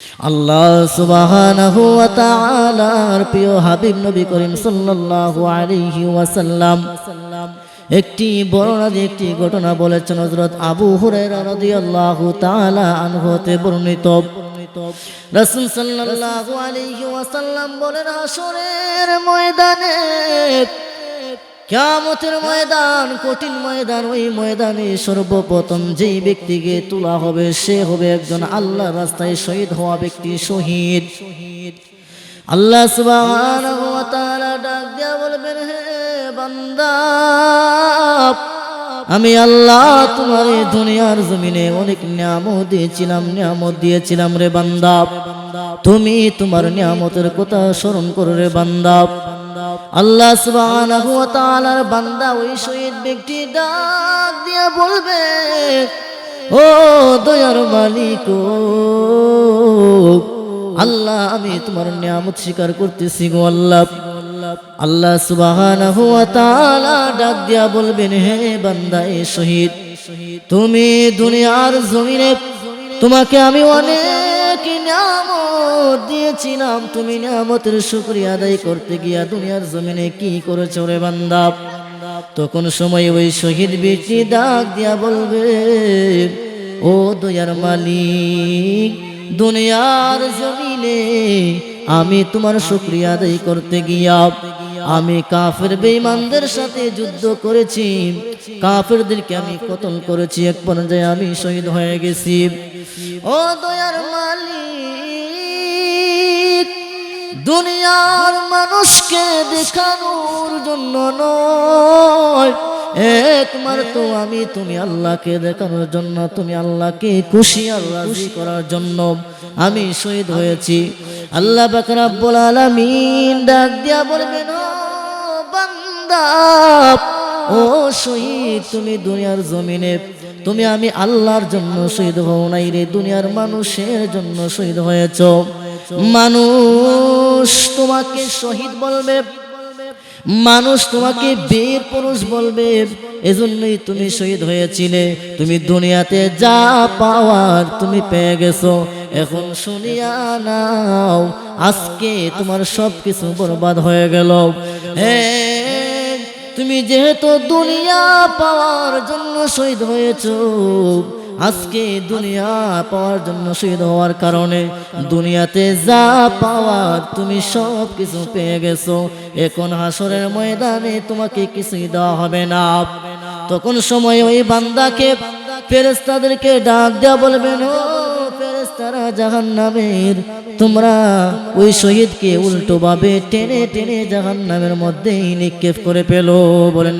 আল্লাহ সুবহানাহু ওয়া তাআলার প্রিয় হাবিব নবী করিম সাল্লাল্লাহু ওয়াসাল্লাম একটি বর্ণনা দিয়ে একটি ঘটনা বলেছেন হযরত আবু হুরায়রা রাদিয়াল্লাহু তাআলা আনহু হতে বর্ণিত। রাসূল সাল্লাল্লাহু আলাইহি ওয়াসাল্লাম বলেন হাসরের ময়দানে কিয়ামতের ময়দান, কঠিন ময়দান, ওই ময়দানে সর্বপ্রথম যেই ব্যক্তিকে তোলা হবে, সে হবে একজন আল্লাহ রাস্তায় শহীদ হওয়া ব্যক্তি, শহীদ। আল্লাহ তাআলা ডাক দিয়া বলবেন, হে বান্দা, আমি আল্লাহ তোমার এই দুনিয়ার জমিনে অনেক নিয়ামত দিয়েছিলাম নিয়ামত দিয়েছিলাম রে বান্দা। তুমি তোমার নিয়ামতের কথা স্মরণ করো রে বান্দা। আল্লাহ সুবহানাহু ওয়া তাআলার বান্দা ওই শহীদ ব্যক্তি ডাক দিয়া বলবে, ও দয়ার মালিক আল্লাহ আমি তোমার নিয়ামত স্বীকার করতেছি গো আল্লাহ। আল্লাহ সুবহানাহু ওয়া তাআলা ডাক দিয়া বলবেন, হে বান্দা, এ শহীদ, তুমি দুনিয়ার জমিনে, তোমাকে আমি অনেক নিয়ামত দিয়েছিলাম। তুমি নিয়ামতের শুকরিয়া আদায় করতে গিয়া দুনিয়ার জমিনে কি করেছ রে বান্দা? তখন সময় ওই শহীদ ব্যক্তি ডাক দিয়া বলবে, ও দয়ার মালিক, দুনিয়ার জমিনে আমি তোমার শুক্রিয়া আদায় করতে গিয়া, আমি কাফের বেঈমানদের সাথে যুদ্ধ করেছি। কাফেরদেরকে আমি কতল করেছি, এক পর্যায়ে আমি শহীদ হয়ে গেছি। ও দয়ার মালিক দুনিয়ার মানুষকে দেখানোর জন্য নয়। একমার তো আমি তুমি আল্লাহকে দেখানোর জন্য, তুমি আল্লাহকে খুশি, আল্লাহ করার জন্য। আমি শহীদ হয়েছি। আল্লাহ বাকরাব্বুল আলামিন ডাক দিয়া বান্দা, ও শহীদ, তুমি দুনিয়ার জমিনে, তুমি আমি আল্লাহর জন্য শহীদ হও নাই রে। দুনিয়ার মানুষের জন্য শহীদ হয়েছ। মানুষ তোমাকে শহীদ বলবে, মানুষ তোমাকে বীর পুরুষ বলবে, এজন্যই তুমি শহীদ হয়েছিলে। তুমি দুনিয়াতে যা পাওয়ার তুমি পেয়ে গেছো, এখন শুনিয়া নাও, আজকে তোমার সব কিছু বরবাদ হয়ে গেল। তুমি যেহেতু দুনিয়া পাওয়ার জন্য শহীদ হয়েছো আজকে দুনিয়া পাওয়ার জন্য শহীদ হওয়ার কারণে দুনিয়াতে যা পাওয়ার তুমি সব কিছু পেয়ে গেছো। এখন হাসরের ময়দানে তোমাকে কিছুই দেওয়া হবে না। তখন সময় ওই বান্দাকে ফেরেস্তাদেরকে ডাক দেওয়া বলবেন, ও ফেরেস্তারা জাহান তোমরা ওই শহীদকে উল্টো ভাবে টেনে টেনে জাহান নামের নিক্ষেপ করে পেল বলেন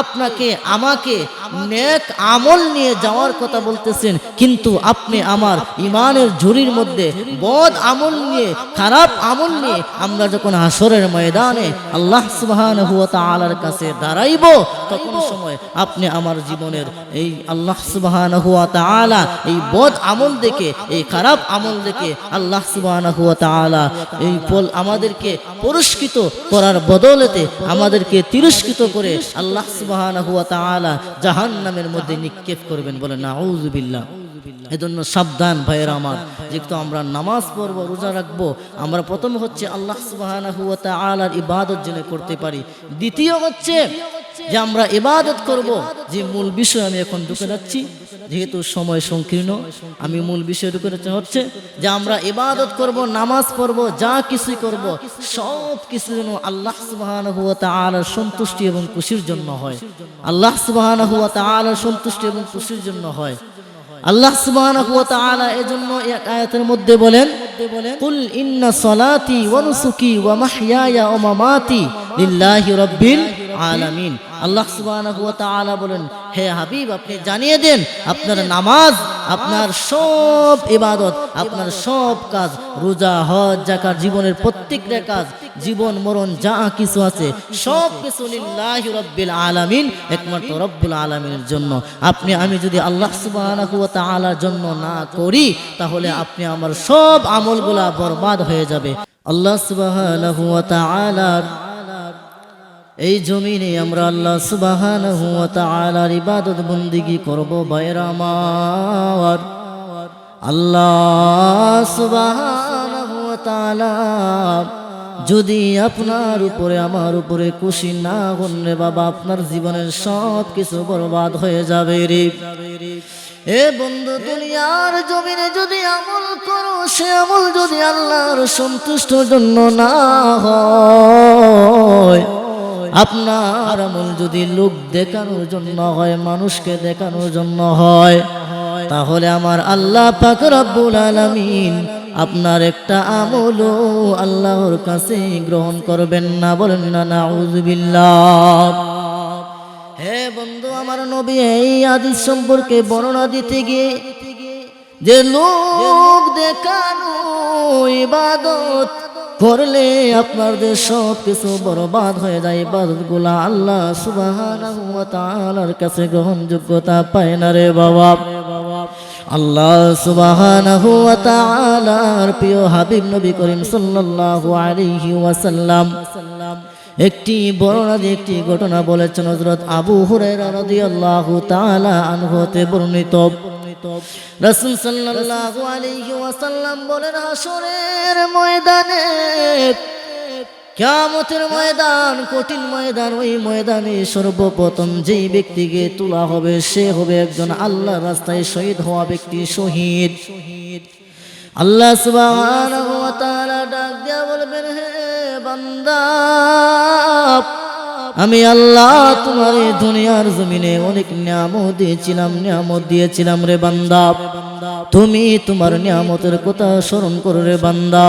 আপনাকে, আমাকে নেক আমল নিয়ে যাওয়ার কথা বলতেছেন, কিন্তু আপনি আমার ইমানের ঝুড়ির মধ্যে বদ আমল নিয়ে, খারাপ আমল নিয়ে আমরা যখন হাসরের ময়দানে আল্লাহ সুবহানাহু ওয়া তাআলার কাছে দাঁড়াইব, তখন সময় আপনি আমার জীবনের এই আল্লাহ সুবহানাহু ওয়া তাআলা এই বদ আমল দেখে, এই খারাপ আমল দেখে আল্লাহ তাআলা এই ফল আমাদেরকে পুরস্কৃত করার বদলেতে আমাদেরকে তিরস্কৃত করে আল্লাহ তাআলা জাহান্নামের মধ্যে নিক্ষেপ করবেন বলে নাউযুবিল্লাহ এজন্য সাবধান ভাইয়েরা আমার, যেহেতু আমরা নামাজ পড়ব, রোজা রাখব, আমরা প্রথম হচ্ছে আল্লাহ সুবহানাহু ওয়া তাআলার ইবাদত জেনে করতে পারি। দ্বিতীয় হচ্ছে যে আমরা ইবাদত করব, যে মূল বিষয় আমি এখন ঢুকে যাচ্ছি, যেহেতু সময় সংকীর্ণ, আমি মূল বিষয় ঢুকে যাচ্ছি হচ্ছে যে আমরা ইবাদত করব, নামাজ পড়ব, যা কিছুই করব, সব কিছু যেন আল্লাহ সুবহানাহু ওয়া তাআলার সন্তুষ্টি এবং খুশির জন্য হয়। আল্লাহ সুবহানাহু ওয়া তাআলার সন্তুষ্টি এবং খুশির জন্য হয়। আল্লাহ সুবহানাহু ওয়া তাআলা এজন্য এক আয়াতের মধ্যে বলেন, কুল ইন্না সলাতি ওয়া নুসুকি ওয়া মাহইয়ায়া ওয়া মামাতি লিল্লাহি রাব্বিল আলামিন। আল্লাহ তাআলা বলেন, হে হাবিব, আপনি জানিয়ে দেন, আপনার নামাজ, আপনার সব ইবাদত, আপনার সব কাজ, রোজা, হজ জাকাত জীবনের প্রত্যেকটা কাজ, জীবন, মরণ, যা কিছু আছে, সব কিছু লিল্লাহি রাব্বিল আলামিন, একমাত্র রব্বুল আলামিনের জন্য। আপনি, আমি যদি আল্লাহ সুবহানাহু ওয়া তাআলার জন্য না করি, তাহলে আপনি আমার সব আমলগুলা বরবাদ হয়ে যাবে। আল্লাহ সুবহানাহু ওয়া এই জমিনে আমরা আল্লাহ সুবহানাহু ওয়া তাআলার ইবাদত বন্দিগি করব বাইরা আমার। আল্লাহ তাআলা যদি আপনার উপরে, আমার উপরে খুশি না হন বাবা, আপনার জীবনের সব কিছু বরবাদ হয়ে যাবে রে। এ বন্ধু, দুনিয়ার জমিনে যদি আমল করো, সে আমল যদি আল্লাহর সন্তুষ্টর জন্য না হয়। আপনার আমল যদি লোক দেখানোর জন্য হয়, মানুষকে দেখানোর জন্য হয়, তাহলে আমার আল্লাহ পাক রব্বুল আলামিন আপনার একটা আমলও আল্লাহর কাছে গ্রহণ করবেন না বলেন না নাউজুবিল্লাহ হে বন্ধু, আমার নবী এই আদিস সম্পর্কে বর্ণনা দিতে গিয়ে যে লোক দেখানো ইবাদত করলে আপনাদের সব কিছু বরবাদ হয়ে যায়। ইবাদতগুলা আল্লাহ সুবহানাহু ওয়া কাছে গ্রহণযোগ্যতা পায় না রে বাবা। আল্লাহ সুবহানাহু প্রিয় হাবিব নবী করিম সাল্লাল্লাহু আলাইহি ওয়াসাল্লাম একটি বর্ণনা দিয়ে একটি ঘটনা বলেছেন হযরত আবু হুরায়রা রাদিয়াল্লাহু তাআলা আনহু বর্ণিত। রাসূল সাল্লাল্লাহু আলাইহি ওয়াসাল্লাম বলেন হাসরের ময়দানে কিয়ামতের ময়দান কঠিন ময়দান ওই ময়দানে সর্বপ্রথম যেই ব্যক্তিকে তোলা হবে সে হবে একজন আল্লাহ রাস্তায় শহীদ হওয়া ব্যক্তি শহীদ। আল্লাহ সুবহানাহু ওয়া তাআলা ডাক দিয়া বলবেন হে বান্দা আমি আল্লাহ তোমার এই দুনিয়ার জমিনে অনেক নিয়ামত দিয়েছিলাম নিয়ামত দিয়েছিলাম রে বান্দা। তুমি তোমার নিয়ামতের কথা স্মরণ করো রে বান্দা।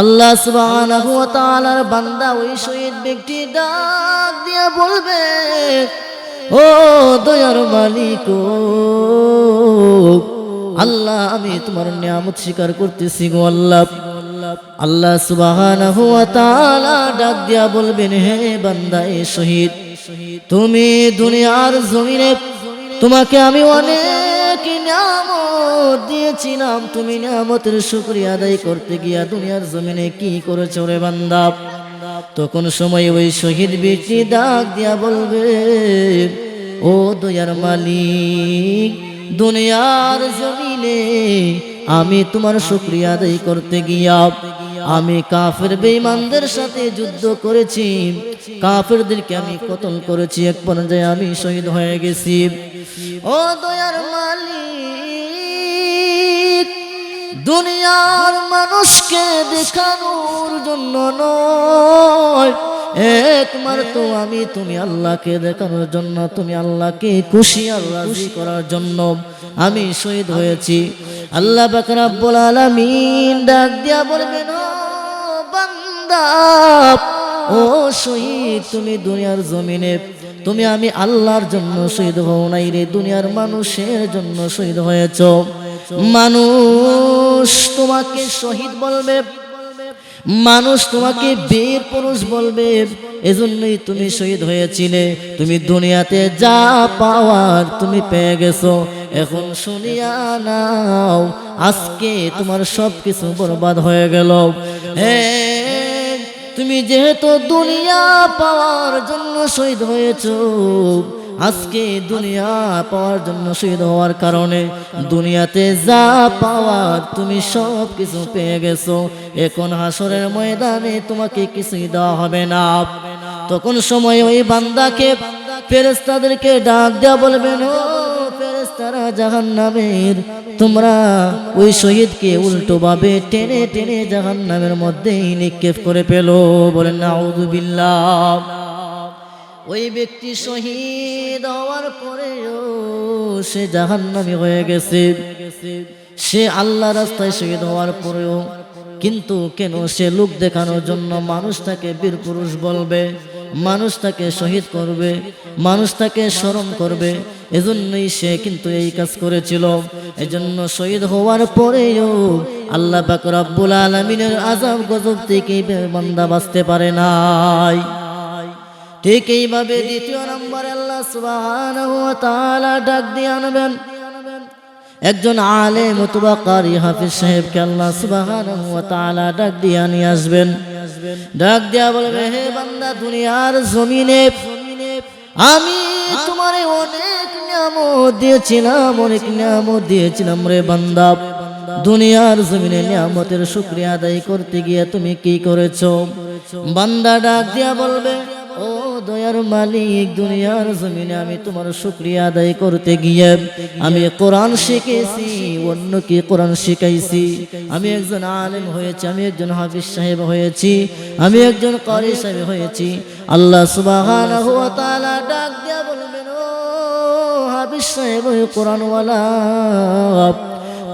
আল্লাহ সুবহানাহু ওয়া তাআলার বান্দা ওই শহীদ ব্যক্তি ডাক দিয়া বলবে, ও দয়ার মালিক আল্লাহ আমি তোমার নিয়ামত স্বীকার করতেছি গো আল্লাহ। আল্লাহ সুবহানাহু ওয়া তাআলা ডাক দিয়া বলবেন, হে বান্দা এ শহীদ, তুমি দুনিয়ার জমিনে তোমাকে আমি অনেক নিয়ামত দিয়েছিলাম। তুমি নিয়ামতের শুকরিয়া আদায় করতে গিয়া দুনিয়ার জমিনে কি করেছ রে বান্দা? তখন সময় ওই শহীদ ব্যক্তি ডাক দিয়া বলবে, ও দয়ার মালিক, দুনিয়ার জমিনে আমি তোমার শুক্রিয়া আদায় করতে গিয়া আমি কাফের বেঈমানদের সাথে যুদ্ধ করেছি। কাফেরদেরকে আমি কতল করেছি, এক পর্যায়ে আমি শহীদ হয়ে গেছি। ও দয়ার মালিক, দুনিয়ার মানুষকে দেখানোর জন্য নয়। একমার তো আমি, তুমি আল্লাহকে দেখানোর জন্য, তুমি আল্লাহকে খুশি রাজি করার জন্য আমি শহীদ হয়েছি। আল্লাহ বাকরাব্বুল আলামিন ডাক দিয়া বান্দা, ও শহীদ, তুমি দুনিয়ার জমিনে, তুমি আমি আল্লাহর জন্য শহীদ হও নাই রে, দুনিয়ার মানুষের জন্য শহীদ হয়েছ। মানুষ তোমাকে শহীদ বলবে, মানুষ তোমাকে বীর পুরুষ বলবে, এজন্যই তুমি শহীদ হয়েছিলে। তুমি দুনিয়াতে যা পাওয়ার তুমি পেয়ে গেছো। এখন শুনিয়া নাও, আজকে তোমার সব কিছু বরবাদ হয়ে গেল। হ্যাঁ তুমি যেহেতু দুনিয়া পাওয়ার জন্য শহীদ হয়েছ, আজকে দুনিয়া পাওয়ার জন্য শহীদ হওয়ার কারণে দুনিয়াতে যা পাওয়ার তুমি সব কিছু পেয়ে গেছো। এখন হাসরের ময়দানে তোমাকে কিছুই দেওয়া হবে না। তখন সময় ওই বান্দাকে ফেরেস্তাদেরকে ডাক দেওয়া বলবেন, ও ফেরেস্তারা জাহান নামের তোমরা ওই শহীদকে উল্টো ভাবে টেনে টেনে জাহান নামের মধ্যেই নিক্ষেপ করে পেল। বলেন, নাউজুবিল্লাহ। ওই ব্যক্তি শহীদ হওয়ার পরেও সে জাহান্নামী হয়ে গেছে। সে আল্লাহ রাস্তায় শহীদ হওয়ার পরেও, কিন্তু কেন সে লোক দেখানোর জন্য মানুষ তাকে বীর পুরুষ বলবে? মানুষ তাকে শহীদ করবে, মানুষ তাকে স্মরণ করবে, এজন্যই সে কিন্তু এই কাজ করেছিল। এজন্য শহীদ হওয়ার পরেও আল্লাহ পাক আলমিনের আজাব গজব থেকে বান্দা বাঁচতে পারে নাই। ঠিক এইভাবে দ্বিতীয় নম্বরে আল্লাহ ডাক দিয়ে আনবেন। একজন আলেম অথবা কারি হাফিজ সাহেবকে আল্লাহ তাআলা ডাক দিয়ে নিয়ে আসবেন। ডাক দিয়া বলবে হে বান্দা, দুনিয়ার জমিনে আমি তোমারে অনেক নিয়ামত দিয়েছিলাম, অনেক নিয়ামত দিয়েছিলাম রে বান্দা। দুনিয়ার জমিনে নিয়ামতের শুক্রিয়া আদায় করতে গিয়ে তুমি কি করেছ? বান্দা ডাক দিয়া বলবে দয়ার মালিক, দুনিয়ার জমিনে আমি তোমার শুক্রিয়া আদায় করতে গিয়ে আমি কোরআন শিখেছি, অন্য কি কোরআন শিখাইছি? আমি একজন আলেম হয়েছি, আমি একজন হাফিজ সাহেব হয়েছি, আমি একজন করি সাহেব হয়েছি। আল্লাহ তাআলা ডাক দিয়া বলবেন, ও হাফিজ সাহেব কোরআনওয়ালা,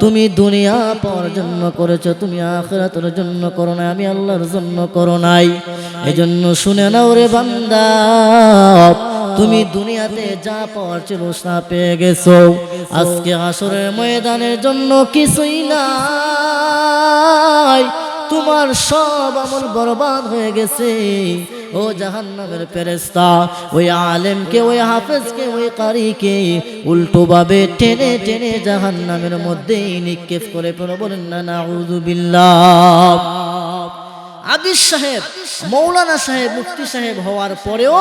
তুমি দুনিয়া পাওয়ার জন্য করেছ, তুমি আখেরাতের জন্য করো না আমি আল্লাহর জন্য করো নাই। এজন্য শুনে নাও রে বান্দা, তুমি দুনিয়াতে যা পাওয়ার ছিল পেয়ে গেছো। আজকে আসরের ময়দানের জন্য কিছুই নাই। তোমার সব আমল বরবাদ হয়ে গেছে। ও জাহান্নামের ফেরেস্তা ওই আলেমকে, ওই হাফেজকে, ওই কারিকে উল্টো ভাবে টেনে টেনে জাহান্নামের মধ্যেই নিক্ষেপ করে বলেন না না, নাউযুবিল্লাহ। আবিস সাহেব, মৌলানা সাহেব, মুফতি সাহেব হওয়ার পরেও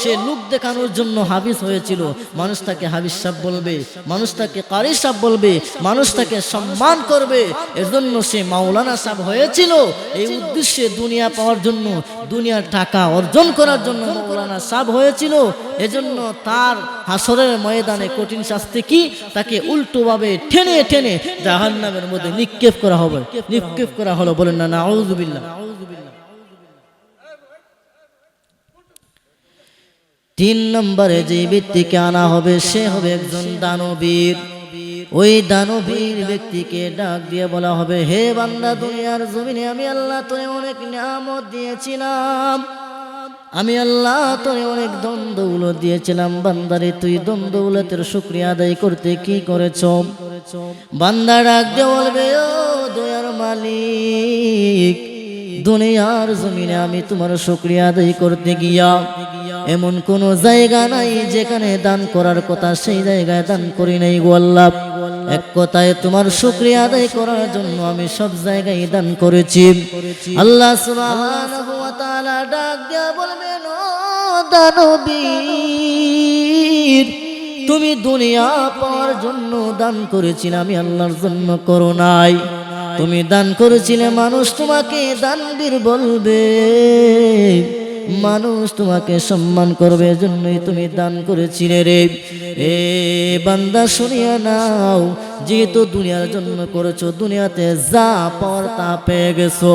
সে লোক দেখানোর জন্য হাবিস হয়েছিল। মানুষ তাকে হাবিস সাহেব বলবে মানুষ তাকে কারি সাহেব বলবে মানুষ তাকে সম্মান করবে। এজন্য সে মাওলানা সাহেব হয়েছিল। এই উদ্দেশ্যে দুনিয়া পাওয়ার জন্য, দুনিয়ার টাকা অর্জন করার জন্য মৌলানা সাহেব হয়েছিল। এজন্য তার হাসরের ময়দানে কঠিন শাস্তি কি? তাকে উল্টোভাবে ঠেনে ঠেনে জাহান্নামের মধ্যে নিক্ষেপ করা হবে, নিক্ষেপ করা হলো। বলেন না, নাউজুবিল্লাহ। তিন নম্বরে যে ব্যক্তিকে আনা হবে, সে হবে একজন দানবীর। ওই দানবীর ব্যক্তিকে ডাক দিয়ে বলা হবে, হে বান্দা, দুনিয়ার জমিনে আমি আল্লাহ তোরে অনেক নিয়ামত দিয়েছিলাম। আমি আল্লাহ তোরে অনেক দ্বন্দ্বগুলো দিয়েছিলাম। বান্দারে, তুই দ্বন্দ্বগুলোতের শুক্রিয়া আদায় করতে কি করেছ? বান্দা ডাক দিয়ে বলবে, ও দয়ার মালিক, দুনিয়ার জমিনে আমি তোমার শুক্রিয়া আদায় করতে গিয়া এমন কোন জায়গা নাই যেখানে দান করার কথা সেই জায়গায় দান করি নাই গো আল্লাহ। এক কথায় তোমার শুক্রিয়া আদায় করার জন্য আমি সব জায়গায় দান করেছি। আল্লাহ ডাক দিয়া বলবেন দানবীর, তুমি দুনিয়া পাওয়ার জন্য দান করেছিলে, আমি আল্লাহর জন্য করো নাই। তুমি দান করেছিলে, মানুষ তোমাকে দানবীর বলবে। মানুষ তোমাকে সম্মান করবে জন্যই তুমি দান করেছিলে রে। এ বান্দা শুনিয়া নাও যেহেতু দুনিয়ার জন্য করেছ, দুনিয়াতে যা পাওয়ার তা পেয়ে গেছো।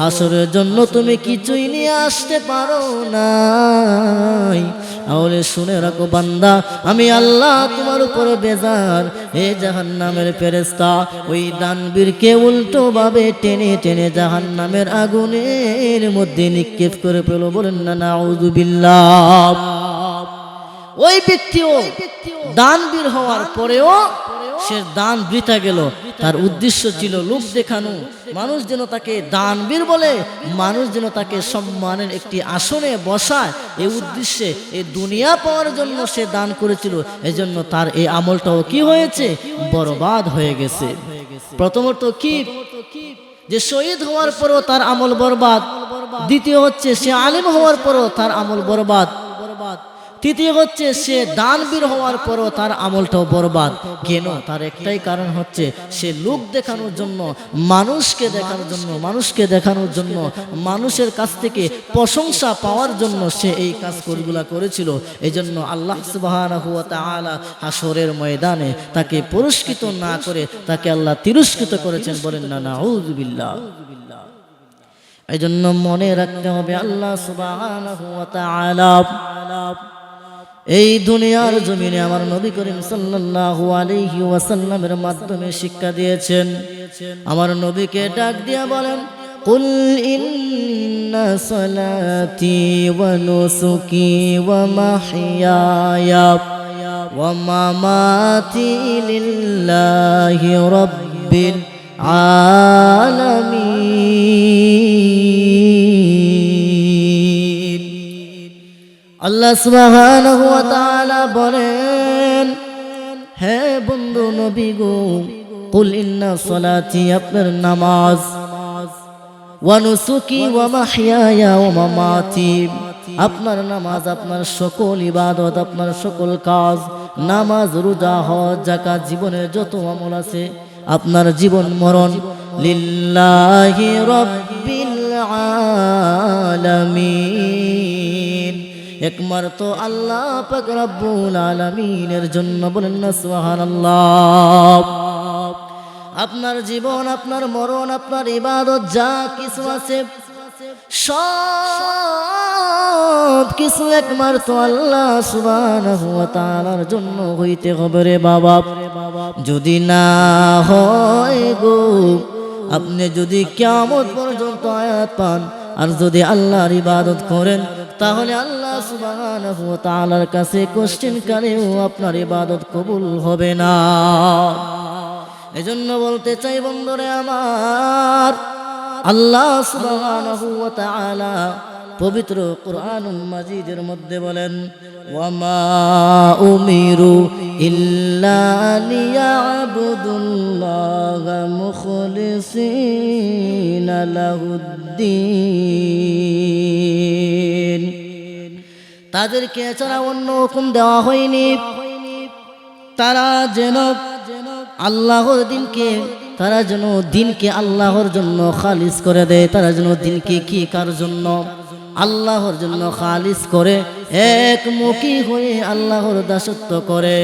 হাসরের জন্য তুমি কিছুই নিয়ে আসতে পারো নাই। তাহলে শুনে রাখো বান্দা, আমি আল্লাহ তোমার উপর বেজার। হে জাহান নামের ফেরেস্তা ওই দানবীরকে উল্টো ভাবে টেনে টেনে জাহান নামের আগুনের মধ্যে নিক্ষেপ করে পেল বলেন, না নাউজুবিল্লাহ ওই ব্যক্তিও দানবীর হওয়ার পরেও সে দান বৃথা গেল। তার উদ্দেশ্য ছিল লোক দেখানো। মানুষ যেন তাকে দানবীর বলে, মানুষ যেন তাকে সম্মানের একটি আসনে বসায়। এই উদ্দেশ্যে এই দুনিয়া পাওয়ার জন্য সে দান করেছিল। এজন্য তার এই আমলটাও কি হয়েছে? বরবাদ হয়ে গেছে। প্রথমত কি? যে শহীদ হওয়ার পরও তার আমল বরবাদ। দ্বিতীয় হচ্ছে সে আলিম হওয়ার পরও তার আমল বরবাদ। তৃতীয় হচ্ছে সে দানবীর হওয়ার পরও তার আমলটাও বরবাদ। কেন? তার একটাই কারণ হচ্ছে সে লোক দেখানোর জন্য, মানুষকে দেখানোর জন্য, মানুষকে দেখানোর জন্য, মানুষের কাছ থেকে প্রশংসা পাওয়ার জন্য সে এই কাজ করগুলা করেছিল এই জন্য আল্লাহ তাআলা হাসরের ময়দানে তাকে পুরস্কৃত না করে তাকে আল্লাহ তিরস্কৃত করেছেন বলেন, না নাউযুবিল্লাহ এই জন্য মনে রাখতে হবে আল্লাহ তাআলা এই দুনিয়ার জমিনে আমার নবী করিম সাল্লাল্লাহু আলাইহি ওয়াসাল্লামের মাধ্যমে শিক্ষা দিয়েছেন আমার নবীকে ডাক দিয়া বলেন قل إن صلاتي ونسكي ومحياي ومماتي لله رب العالمين আল্লাহ সুবহানাহু ওয়া তাআলা বলেন, হে বন্ধু নবী গো, কুল ইন্না সলাতি আপনার নামাজ ওয়ানুসুকি ওয়া মাহইয়ায়া ওয়া মামাতি। আপনার নামাজ, আপনার সকল ইবাদত, আপনার সকল কাজ, নামাজ, রোজা, হজ, যাকাত, জীবনের যত আমল আছে, আপনার জীবন মরণ লিল্লাহি রাব্বিল আলামিন। একমাত্র আল্লাহ পাক রব্বুল আলামিনের জন্য বলেন না, সুবহানাল্লাহ। আপনার জীবন, আপনার মরণ, আপনার ইবাদত, যা কিছু আছে, সব কিছু একমাত্র আল্লাহ সুবহানাহু ওয়া তাআলার জন্য হইতে হবে রে বাবা। যদি না হয় গো, আপনি যদি কেমন পর্যন্ত আয়াত পান, আর যদি আল্লাহর ইবাদত করেন তাহলে আল্লাহ তাআলার কাছে কোশ্চেন কারেও আপনার ইবাদত কবুল হবে না। এজন্য বলতে চাই বন্ধুরে আমার, আল্লাহ তাআলা পবিত্র কোরআন মাজিদের মধ্যে বলেন, ওয়ামা উমিরু ইল্লা লিয়াবুদুল্লাহ মুখলিসিনা লাহুদ্দিন তাদেরকে এছাড়া অন্য হুকুম দেওয়া হয়নি। তারা যেন আল্লাহর দিনকে, তারা যেন দিনকে আল্লাহর জন্য খালিস করে দেয়। তারা যেন দিনকে কি? কার জন্য? আল্লাহর জন্য খালিস করে, একমুখী হয়ে আল্লাহর দাসত্ব করে।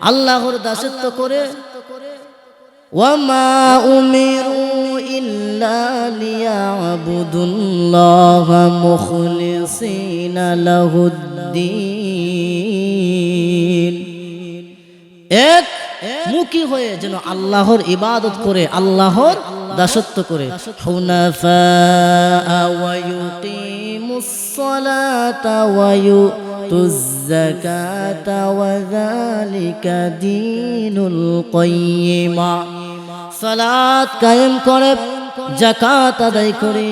আল্লাহর দাসত্ব করে وما أمروا إلا ليعبدوا الله مخلصين له الدين এক মুখী হয়ে যেন আল্লাহর ইবাদত করে আল্লাহর দাসত্ব করে হুনাফা ওয়া ইউকিমুস সালাতা ওয়া ইউতুজ যাকাতা ওয়া যালিকা দীনুল কাইয়্যিমা সালাত কায়েম করে জাকাত আদায় করে।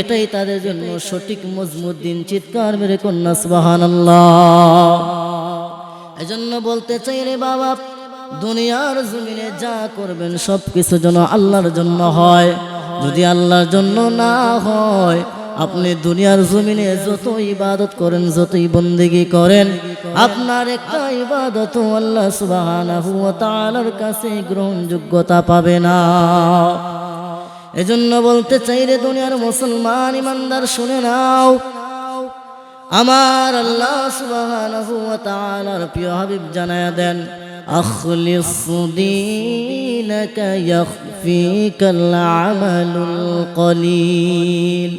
এটাই তাদের জন্য সঠিক মজমুদ দিন চিৎকার মেরে কন্যা, সুবহানাল্লাহ। এজন্য বলতে চাই রে বাবা, দুনিয়ার জমিনে যা করবেন সব কিছু যেন আল্লাহর জন্য হয়। যদি আল্লাহর জন্য না হয় আপনি দুনিয়ার জমিনে যত ইবাদত করেন, যতই বন্দেগি করেন, আপনার একটা ইবাদত আল্লাহ তাআলার কাছে গ্রহণযোগ্যতা পাবে না। এজন্য বলতে চাই রে দুনিয়ার মুসলমান ইমানদার শুনে নাও, আমার আল্লাহ তাআলার প্রিয় হাবিব জানায়া দেন, আখলিস ইয়াখফিকাল আমালুল কলিল।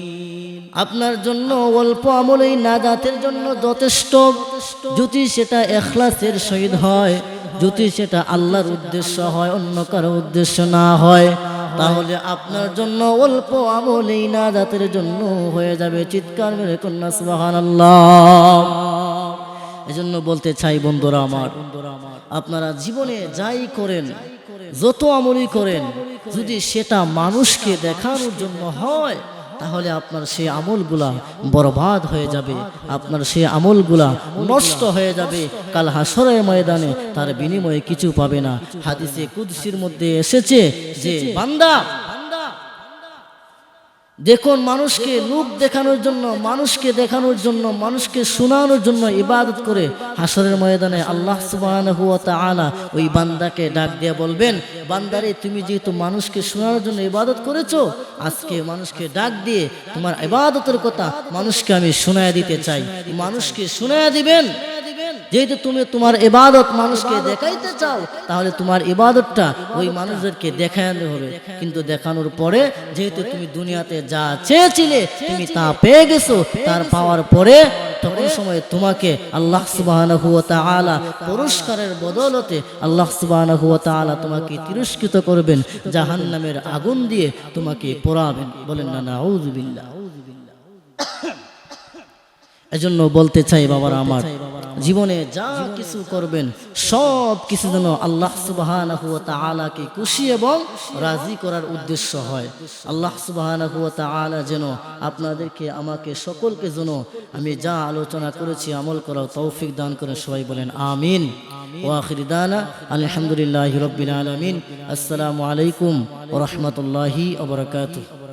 আপনার জন্য অল্প আমলেই নাজাতের জন্য যথেষ্ট। যদি সেটা এখলাসের সহিত হয়, যদি সেটা আল্লাহর উদ্দেশ্য হয়, অন্য কারও উদ্দেশ্য না হয়, তাহলে আপনার জন্য অল্প আমলেই না জাতের জন্য হয়ে যাবে চিৎকার মেরে কন্যা, সুবহানাল্লাহ। এজন্য বলতে চাই বন্ধুরা আমার, আপনারা জীবনে যাই করেন, যত আমলই করেন, যদি সেটা মানুষকে দেখানোর জন্য হয় তাহলে আপনার সেই আমলগুলা বরবাদ হয়ে যাবে। আপনার সেই আমলগুলা নষ্ট হয়ে যাবে। কাল হাসরের ময়দানে তার বিনিময়ে কিছু পাবে না। হাদিসে কুদসির মধ্যে এসেছে যে, বান্দা দেখুন, মানুষকে লোক দেখানোর জন্য, মানুষকে দেখানোর জন্য, মানুষকে শোনানোর জন্য ইবাদত করে হাসরের ময়দানে আল্লাহ তাআলা ওই বান্দাকে ডাক দিয়ে বলবেন, বান্দারে, তুমি যেহেতু মানুষকে শোনানোর জন্য ইবাদত করেছ, আজকে মানুষকে ডাক দিয়ে তোমার ইবাদতের কথা মানুষকে আমি শোনায় দিতে চাই। মানুষকে শোনায় দিবেন। যেহেতু তুমি তোমার এবাদত মানুষকে দেখাইতে চাও, তাহলে তোমার ইবাদতটা ওই মানুষদেরকে দেখাতে হবে। কিন্তু দেখানোর পরে যেহেতু তুমি দুনিয়াতে যা চেয়েছিলে, তুমি তা পেয়ে গেছো, তার পাওয়ার পরে তখন সময় তোমাকে আল্লাহ সুবহানাহু ওয়া পুরস্কারের বদলতে আল্লাহ সুবহানাহু ওয়া তোমাকে তিরস্কৃত করবেন, জাহান্নামের আগুন দিয়ে তোমাকে পোড়াবেন। বলেন না, নাউযুবিল্লাহ। এজন্য বলতে চাই বাবারা আমার জীবনে যা কিছু করবেন সব কিছু যেন আল্লাহ সুবহানাহু ওয়া তাআলাকে খুশি এবং রাজি করার উদ্দেশ্য হয়। আল্লাহ সুবহানাহু ওয়া তাআলা যেন আপনাদেরকে আমাকে সকলকে যেন আমি যা আলোচনা করেছি আমল করার তৌফিক দান করে সবাই বলেন আমিন। ওয়াখির দানা আলহামদুলিল্লাহি রাব্বিল আলামিন। আসসালামু আলাইকুম ওয়া রাহমাতুল্লাহি